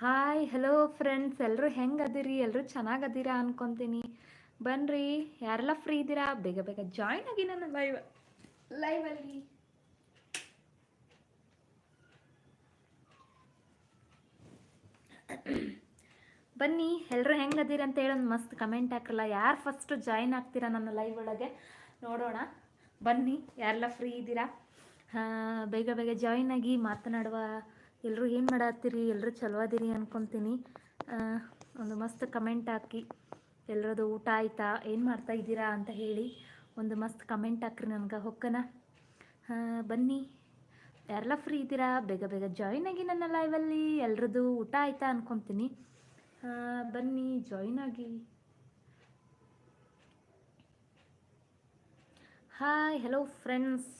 Hi hello friends ಎಲ್ಲರೂ ಹೆಂಗೆ ಅದಿರಿ ಎಲ್ಲರೂ ಚೆನ್ನಾಗದಿರಾ ಅನ್ಕೊತೀನಿ. ಬನ್ರಿ, ಯಾರೆಲ್ಲ ಫ್ರೀ ಇದ್ದೀರಾ ಬೇಗ ಬೇಗ ಜಾಯ್ನ್ ಆಗಿ ನನ್ನ ಲೈವ್ ಲೈವಲ್ಲಿ ಬನ್ನಿ ಎಲ್ಲರೂ ಹೆಂಗೆ ಅದೀರ ಅಂತ ಒಂದು ಮಸ್ತ್ ಕಮೆಂಟ್ ಹಾಕ್ರಲ್ಲ. ಯಾರು ಫಸ್ಟ್ ಜಾಯ್ನ್ ಆಗ್ತೀರಾ ನನ್ನ ಲೈವ್ ಒಳಗೆ? ನೋಡೋಣ. ಬನ್ನಿ, ಯಾರೆಲ್ಲ ಫ್ರೀ ಇದ್ದೀರಾ ಬೇಗ ಬೇಗ ಜಾಯ್ನ್ ಆಗಿ ಮಾತನಾಡುವ ಎಲ್ಲರೂ ಏನು ಮಾಡತ್ತೀರಿ? ಎಲ್ಲರೂ ಚಲೋ ಅದಿರಿ ಅನ್ಕೊತೀನಿ. ಒಂದು ಮಸ್ತ್ ಕಮೆಂಟ್ ಹಾಕಿ ಎಲ್ಲರದು ಊಟ ಆಯ್ತಾ? ಏನು ಮಾಡ್ತಾ ಇದ್ದೀರಾ ಅಂತ ಹೇಳಿ ಒಂದು ಮಸ್ತ್ ಕಮೆಂಟ್ ಹಾಕ್ರಿ ನನಗೆ, ಹೊಕ್ಕನ. ಬನ್ನಿ. ಯಾರೆಲ್ಲ ಫ್ರೀ ಇದ್ದೀರಾ? ಬೇಗ ಬೇಗ ಜಾಯಿನ್ ಆಗಿ ನನ್ನ ಲೈವಲ್ಲಿ ಎಲ್ರದ್ದು ಊಟ ಆಯ್ತಾ ಅನ್ಕೊತೀನಿ. ಬನ್ನಿ ಜಾಯಿನ್ ಆಗಿ. Hi hello friends